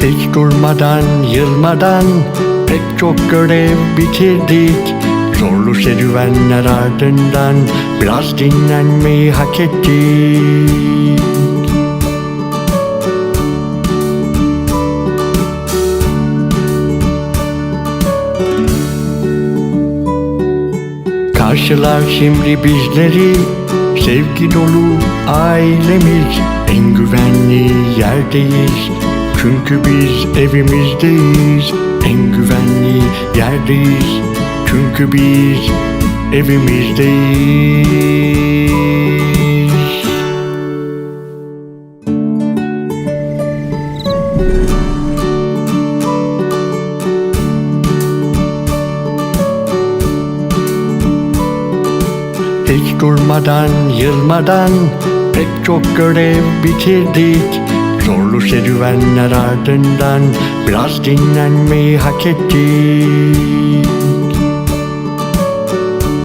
Hiç durmadan, yılmadan pek çok görev bitirdik. Zorlu serüvenler ardından biraz dinlenmeyi hak ettik. Karşılar şimdi bizleri Sevgi dolu ailemiz. En güvenli yerdeyiz Çünkü biz evimizdeyiz. En güvenli yerdeyiz Çünkü biz evimizdeyiz Hiç durmadan, yılmadan pek çok görev bitirdik. Zorlu serüvenler ardından biraz dinlenmeyi hak ettik.